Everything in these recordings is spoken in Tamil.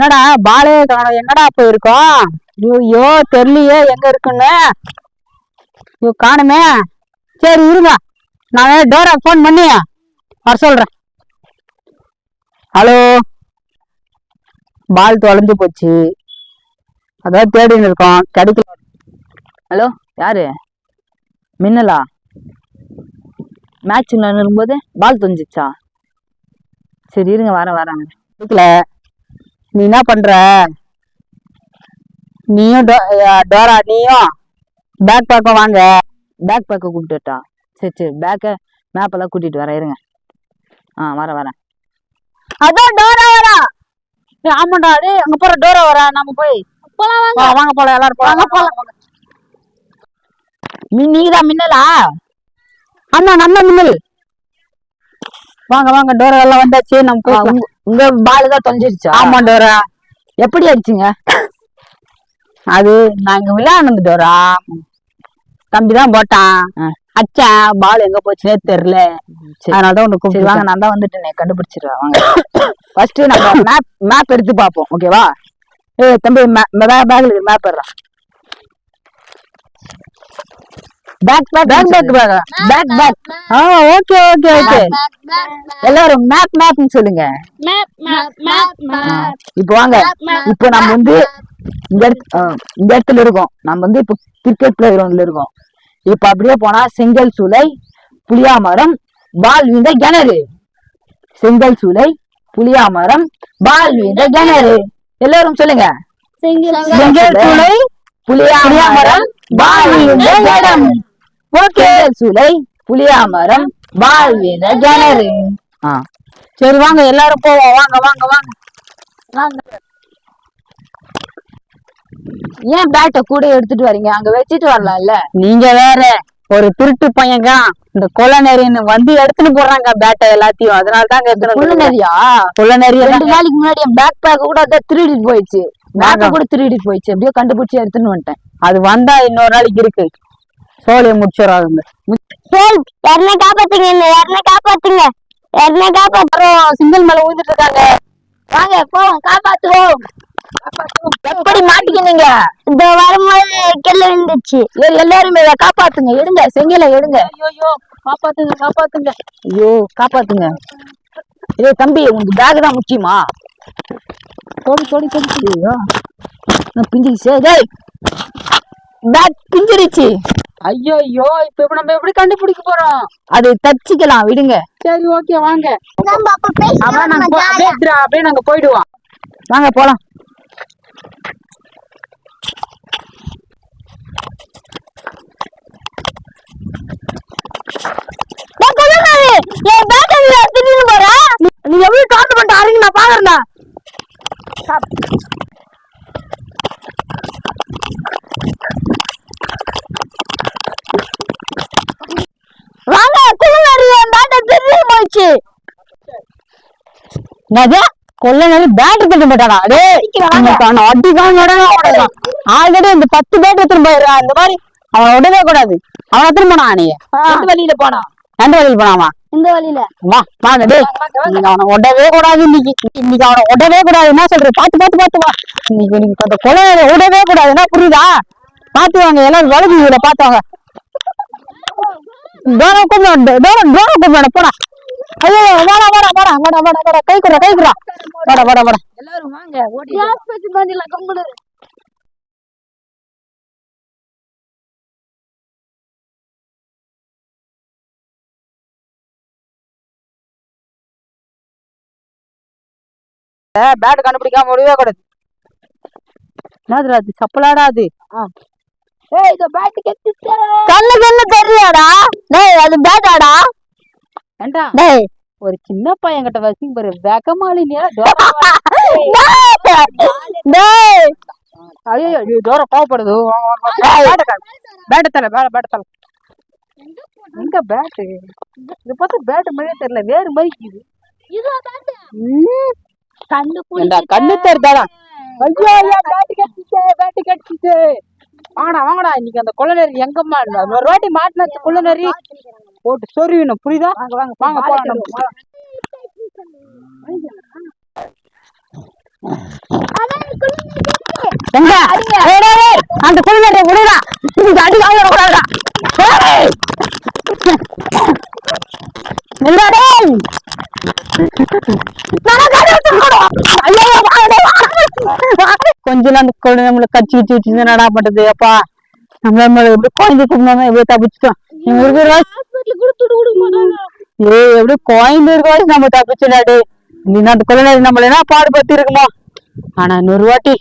என்னடா பாலே காணோம். என்னடா போயிருக்கோம் ஐயோ தெரியலையே எங்க இருக்குன்னு. ஐயோ காணுமே. சரி இருங்க. நான் டோரா ஃபோன் பண்ணி வர சொல்றேன். ஹலோ பால் தொலைஞ்சு போச்சு. அதான் தேடின்னு இருக்கோம். கிடைக்கல. ஹலோ யாரு? மின்னலா? மேட்ச் நின்றும்போது பால் தொஞ்சிச்சா சரி இருங்க வரேன் வரேன். கிடைக்கல. நீ என்ன பண்ற? நீயும் டோ- டோரா நீயும் பேக் பக்கம் வாங்க. பேக் பேக்கை கூப்பிட்டுட்டா சரி சரி பேக்கை மேப்பெல்லாம் கூட்டிட்டு வரேன் இருங்க. ஆ வரேன் வரேன். அதான் டோரா வரா. ஆமாண்டா டேய் அங்க போற டோரா வரா நம்ம போய். போலாம் வாங்க. வாங்க போலாம் எல்லாரும் போலாம். போலாம் நீ நீங்க தான் மின்னலா? ஆமா நம்ம மின்னல். வாங்க வாங்க டோரா எல்லாம் வந்தாச்சு நம்ம போய் உங்க- பால் தான் தொலைஞ்சிருச்சா ஆமா டோரா. எப்படி அடிச்சீங்க? அது நாங்க விளையாடுனது டோரா. தம்பி தான் போட்டான். அச்சான் பால் எங்க போச்சுனே தெரியல. அதனாலதான் உனக்கு சரி கூப்பிட்டு வாங்க நான் தான் வந்துட்டேனே. கண்டுபிடிச்சிடுறேன் வாங்க. ஃபர்ஸ்ட் நம்ம மேப் மேப் எடுத்து பார்ப்போம் ஓகேவா ஏய் தம்பி பேக்ல map எடுறான். Bag bag bag bag bag bag bag ஆ ஓகே ஓகே ஓகே எல்லாரும் மேப் மேப்னு சொல்லுங்க. மேப் மேப் மேப் மேப் இப்போ வாங்க. இப்போ நம்ம வந்து இந்த இடத்து ஆ, இந்த இடத்துல இருக்கோம். நம்ம வந்து இப்போ கிரிக்கெட் பிளே கிரவுண்ட்ல இருக்கோம். இப்போ அப்படியே போனா செங்கல் சூளை புளியாமரம் பால் வீழ்ந்த கிணறு. செங்கல் சூளை புளியாமரம் பால் வீழ்ந்த கிணறு. எல்லாரும் சொல்லுங்க. செங்கல் சூளை புளியாமரம் பால் வீழ்ந்த இடம் சூளை புளியாமரம் வீழ்ந்த கிணறு ஆ. சரி வாங்க எல்லாரும் போவோம். வாங்க வாங்க வாங்க. ஏன் பேட்டை கூட எடுத்துட்டு வரீங்க? அங்க வச்சுட்டு வரலாம்ல. நீங்க வேற ஒரு திருட்டு பையங்க இந்த கொலை நெறின்னு வந்து எடுத்துன்னு போடுறாங்க பேட்டை எல்லாத்தையும். அதனால தான் புள்ள கேட்கணும் நிறையா கொலை நெறிய ரெண்டு நாளைக்கு முன்னாடி என் பேக் பேக் கூட அதான் திருடிட்டு போயிடுச்சு. பேக்க கூட திருடிட்டு போயிடுச்சு. எப்படியோ கண்டுபிடிச்சு எடுத்துன்னு வந்துட்டேன். அது வந்தா இன்னொரு நாளைக்கு இருக்கு. சோழியை முடிச்சிடறாங்க. சோல் யாருமே காப்பாத்துங்க என்ன யாருமே காப்பாத்துங்க. யாருமே காப்பாத்து சிங்கிள் மேல ஊந்துட்டு இருக்காங்க. வாங்க போவோம் காப்பாத்துவோம். எப்படி மாட்டிக்கினீங்க? இந்த வரும்போது கெல்ல விழுந்துச்சு ஏய், எல்லாருமே இதை காப்பாத்துங்க எடுங்க செங்கல எடுங்க. ஐயோ காப்பாத்துங்க காப்பாத்துங்க. ஐயோ காப்பாத்துங்க. ஏய் தம்பி உனக்கு பேக் தான் முக்கியமா? தொடி தொடி தொடி பிஞ்சிருச்சு டேய் பேக் பிஞ்சிருச்சு. ஐயோ ஐயோ இப்ப இப்ப நம்ம எப்படி கண்டுபிடிக்க போறோம்? அது தச்சிக்கலாம் விடுங்க. சரி ஓகே வாங்க. அப்படியே நாங்க போயிடுவோம். வாங்க போலாம். நீ எப்படி டார்ட் பண்ணிட்டு ஆறீங்க நான் பாக்குறேன்டா. வாங்க குழுநாடு என் பேட்டை திடீர்னு போயிடுச்சு. என்னது? கொல்ல நேரி பேட் எடுத்து போட்டாடா டேய் அவன் அடிக்காம உடனே உடையலாம் ஆல்ரெடி இந்த பத்து பேட் எடுத்துட்டு போயிடுறா இந்த மாதிரி அவன் உடவே கூடாது. அவன் போனான் நீ? வழியில போனா. எந்த வழியில் போனாமா இந்த வழியில. வா வாங்க டேய். இன்னைக்கு அவனை உடவே கூடாது இன்னைக்கு. இன்னைக்கு அவனை உடவே கூடாது. என்ன சொல்ற? பாத்து பாத்து பாத்து வா. இன்னைக்கு இன்னைக்கு அந்த கொலை உடவே கூடாது. என்ன புரியுதா? பாத்து வாங்க எல்லாரும் வலது இதுல பாத்து வாங்க. தோரம் கூப்பிட தோரம் தோரம் கூப்பிட போடா. ஐயோ வாடா வாடா வாடா வாடா வாடா வாடா கை குறா கை குறா வாடா வாடா வாடா. எல்லாரும் வாங்க ஓடி கிளாஸ் வச்சு பண்ணில கம்புடு. பேட் கண்டுபிடிக்காம முடியவே கூடாது. என்னதுடா அது சப்பலாடா அது? கண்ணு கண்ணு தெரியாடா டேய் அது பேட்டாடா ஏண்டா? டேய். ஒரு சின்ன பையன் கிட்ட வசிங்க பாரு வெகமாலி நீ டேய். ஐயோ தூரம் கோவப்படுது. பேட்ட தல பேட பேட்ட தல எங்க பேட்டு? இது பார்த்தா பேட்டு மாதிரியே தெரியல வேறு மாதிரி இது கண்ணு கண்ணு தெரிதாடா? ஐயோ பேட்டு கட்டிச்சே பேட்டு கட்டிச்சே வாங்கடா வாங்கடா இன்னைக்கு அந்த கொள்ளநெறி எங்கம்மா இருந்தா? ஒரு வாட்டி மாட்டினாச்சு கொள்ளநெறி போட்டு சொருவிணும் புரியுதா? வாங்க போலாம் அந்த குழந்தை விடுடா அடி வாங்க கூடாதுடா. நான். ஐயோ, நாள் அந்த குழந்தை நம்மள கட்சி வச்சு வச்சு என்னடா பண்றது? அப்பா நம்ம நம்ம எப்படி குழந்தை கும்பிடாம எப்படி தப்பிச்சிட்டோம் வயசு ஏய் எப்படி இருக்க வயசு நம்ம தப்பிச்சிடாடு நீ அந்த குழந்தை நம்மள என்ன பாடுபட்டு இருக்குமோ? ஆனா இன்னொரு வாட்டி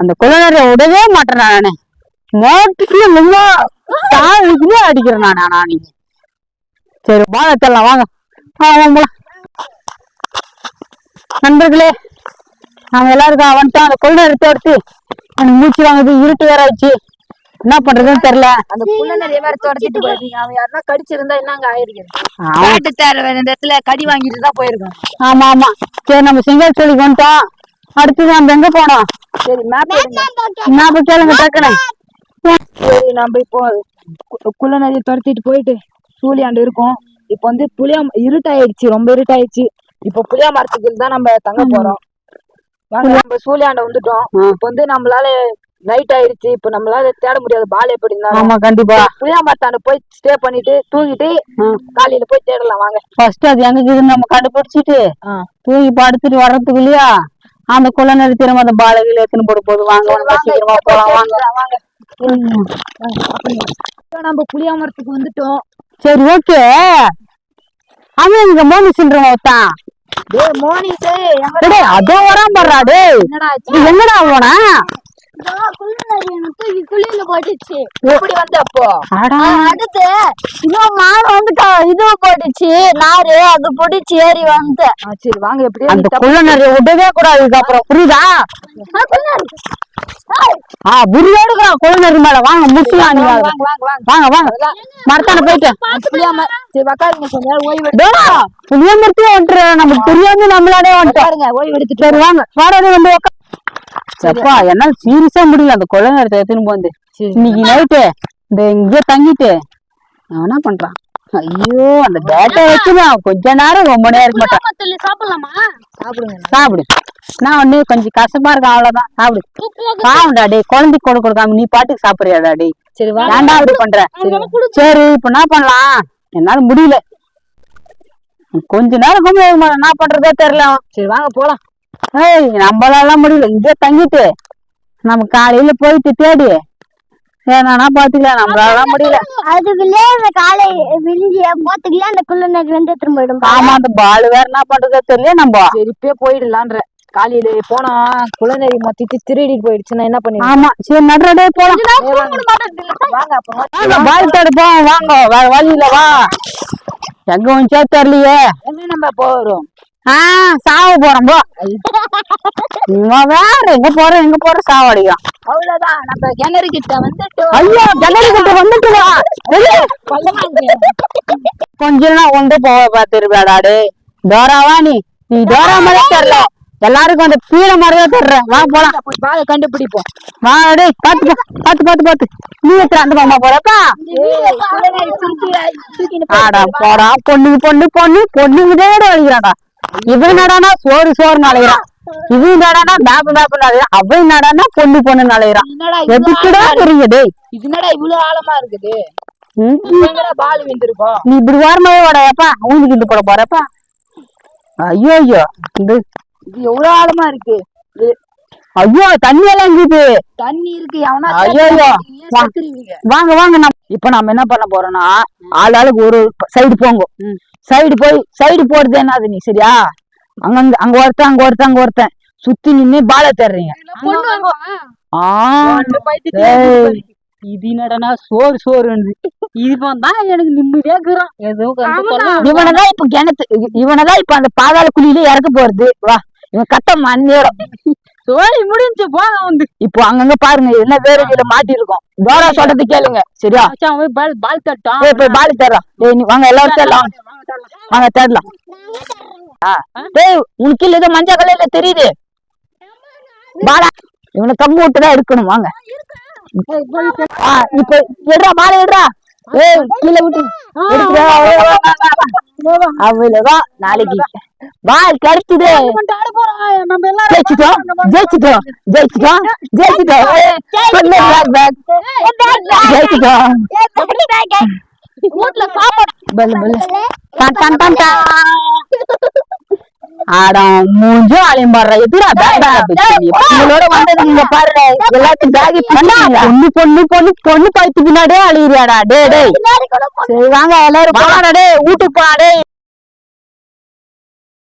அந்த குழந்தைய விடவே மாட்டேன் நானு மாட்டுக்கு முன்னா தாழ்வுக்குமே அடிக்கிறேன் நான் ஆனா நீ சரி வாங்க தரலாம் வாங்க. நண்பர்களே நாங்க எல்லாருக்கும் வந்துட்டோம் அந்த கொள்ளை எடுத்து எடுத்து எனக்கு மூச்சு வாங்குது இருட்டு வேற ஆயிடுச்சு. என்ன பண்றதுன்னு தெரியல. அந்த புள்ள நிறைய பேர் துரத்திட்டு போயிருக்கீங்க. அவன் யாருன்னா கடிச்சிருந்தா என்னங்க. காட்டு தேர இந்த இடத்துல கடி வாங்கிட்டு தான் போயிருக்கோம். ஆமா ஆமா. சரி நம்ம சிங்கல் சொல்லிக்கு வந்துட்டோம். அடுத்து நம்ம எங்க போனோம்? சரி மேப் கேளுங்க டக்குனு. சரி நம்ம இப்போ குள்ள நிறைய துரத்திட்டு போயிட்டு சூழியாண்டு இருக்கோம். இப்போ வந்து புளியா இருட்டாயிடுச்சு ரொம்ப இருட்டாயிடுச்சு. இப்போ புளியா மரத்துக்கு தான் நம்ம தங்க போறோம். நம்ம சூழியாண்ட வந்துட்டோம். இப்போ வந்து நம்மளால நைட் ஆயிடுச்சு இப்போ நம்மளால தேட முடியாது. பால் எப்படி இருந்தாலும். ஆமா கண்டிப்பா. புளியா மரத்தாண்ட போய் ஸ்டே பண்ணிட்டு தூங்கிட்டு காலையில போய் தேடலாம் வாங்க. ஃபர்ஸ்ட் அது எங்க நம்ம கண்டுபிடிச்சிட்டு. தூங்கி படுத்துட்டு வர்றதுக்குள்ளயா அந்த குள்ள நேர திரும்ப அந்த பாலகையில எடுத்துன்னு போட போது வாங்க சீக்கிரமா போலாம் வாங்க. நம்ம புளியா மரத்துக்கு வந்துட்டோம். சரி ஓகே அவன் இங்க மோனி சின்ரம் ஒருத்தான் அதோ வரான் பாடுறா டேய். என்னடா போனா? குளியில போட்டுச்சு. எப்படி வந்த அப்போ அடா அடுத்து இன்னும் மாடு வந்து க- இது போட்டுச்சு நாரு அது பிடிச்சி ஏறி வந்து சரி வாங்க எப்படியோ அந்த குள்ள நிறைய விடவே கூடாது இதுக்கப்புறம் புரியுதா? ஆ புரியா குள்ள நரி மேல வாங்க முடிச்சுலாம் நீ வாங்க. வாங்க மரத்தான போயிட்டு. புளியா மரத்தையே வந்துட்டு நமக்கு தெரியாம நம்மளாலே வந்துட்டோம் ஓய்வு எடுத்துட்டு வாங்க. வாடகை வந்து அப்பா என்னால சீரியஸா முடியல. அந்த கொலை நேரத்தை எடுத்துன்னு போந்து. இன்னைக்கு நைட்டு இந்த இங்கே தங்கிட்டு அவன் என்ன பண்றான்? ஐயோ அந்த பேட்டை வச்சுதான். கொஞ்ச நேரம் ரொம்ப நேரம் இருக்க மாட்டான். சாப்பிடலாமா? சாப்பிடுங்க. சாப்பிடு. நான் ஒண்ணு கொஞ்சம் கசப்பா இருக்கும் அவ்வளவுதான் சாப்பிடு. பாவம்டா டேய் குழந்தைக்கு கொடு கொடுக்காம நீ பாட்டுக்கு சாப்பிடுறியாடா டேய். சரி வாங்க ஏன்டா அப்படி பண்ற? சரி. இப்ப என்ன பண்ணலாம். என்னால முடியல. கொஞ்ச நேரம் மாட்டேன். என்ன பண்றதே தெரியல. சரி வாங்க போலாம். ஏய் நம்மளால முடியல. இங்கே தங்கிட்டு நம்ம காலையில போயிட்டு தேடி. ஏன்னா பாத்துக்கலாம். நம்மளால முடியல. அதுக்குள்ளே இந்த காலை விழிஞ்சி போத்துக்குள்ளே அந்த குள்ள வந்து எடுத்துட்டு போயிடும் ஆமா அந்த பால் வேற என்ன பண்றதே தெரியல நம்ம? சரி இப்பயே போயிடலான்ற. காலையில போனா குழந்தை மொத்தத்து திருடிட்டு போயிடுச்சுன்னா என்ன பண்ணுவீங்க ஆமா சரி நடுறடே போலாம். பால் தேடி போவோம் வாங்க. வேற வழி இல்ல வா. எங்க வந்துச்சா தெரியலையே? எங்க நம்ம போறோம் ஆஹ் சாவ போறோம் போ. இவன் வேற எங்க போற எங்க போற? சாவடிக்கான் அவ்வளவுதான். நம்ம கிணறு கிட்ட வந்துட்டோம் ஐயோ ஜன்னல் கிட்ட வந்துட்டு. கொஞ்ச நாள் ஒன்று போக பார்த்துருப்பாடா டே டோராவா நீ? நீ டோரா மாதிரியே தெரியல. எல்லாருக்கும் அந்த பீட மாதிரியே தெரியற வா போலாம். போய் பாதை கண்டுபிடிப்போம். வா டே பாத்து பாத்து பாத்து பாத்து நீ எத்தனை அந்த மாமா போறப்பா? ஆடா போடா பொண்ணுக்கு பொண்ணு பொண்ணு பொண்ணுக்கு தேட வலிக்கிறாடா இவன் நடானா சோறு சோறு நலைகிறான் இவன் நடானா மேப்பு மேப்பு நலைகிறான் அவன் நடானா பொண்ணு பொண்ணு இவ்வளவு எதுக்குடா தெரியுங்க டேய் இது என்னடா இவ்வளவு ஆழமா இருக்குது? நீ இப்படி வரமாவே வாடாப்பா ஊந்து கிண்டு போட போறப்பா? ஐயோ ஐயோ. இது எவ்வளவு ஆழமா இருக்கு? ஐயோ தண்ணி எல்லாம் இருக்குது தண்ணி இருக்கு. ஐயோ, வாங்க வாங்க. நம்ம இப்ப நம்ம என்ன பண்ண போறோம்னா ஆள் ஆளுக்கு ஒரு சைடு போங்க. சைடு போய் சைடு போடுறது என்னது நீ சரியா? அங்கங்க அங்க ஒருத்தன் அங்க ஒருத்தன் அங்க ஒருத்தன். சுத்தி நின்னு பாலை தேடுறீங்க. இது என்னடனா சோறு சோறு இவன் தான் எனக்கு நிம்மதியா இருக்கிறான் ஏதோ இவனதான் இப்ப கிணத்து இவனதான் இப்ப அந்த பாதாள குழியில இறக்க போறது. வா. இவன் கத்த மண்ணேறும் சோழி முடிஞ்சு போக வந்து. இப்போ அங்கங்க பாருங்க எல்லாம் வேற கீழ மாட்டி இருக்கோம் தோரா சொல்றது கேளுங்க சரியா? பால் பால் தட்டான் போய் பால் தேடலாம் டேய் நீ வாங்க எல்லாரும் தேடலாம் வாங்க தேடலாம் ஆ டேய் உனக்கு கீழ ஏதோ மஞ்சள் கலர்ல தெரியுது. பாலா இவனை கம்பு விட்டு தான் எடுக்கணும் வாங்க. இப்ப எடுறா பாலை எடுறா. ஏய் கீழே விட்டு. அவ்வளவுதான் நாளைக்கு. பால் கிடைச்சது நம்ம எல்லாரும் ஜெயிச்சிட்டோம். ஜெயிச்சிட்டோம். ஜெயிச்சிட்டோம். ஜெயிச்சிட்டோம். சொல்லு பேக் பேக் ஜெயிச்சிட்டோம். வீட்டுல சாப்பாடு பல்லு பல்லு. டன் டன் டன் டன். அட மூஞ்சும் அலையும் பாடுற. எதுரா? பேக் உங்களோட வந்தது நீங்க பாரு. எல்லாத்தையும் பேகி பண்ணாங்க பொண்ணு பொண்ணு பொண்ணு பொண்ணு பாய்த்து பின்னாடியே அழியிறியாடா. டே கூட சரி வாங்க எல்லாரும் டேய். வீட்டுக்கு போடா டேய்.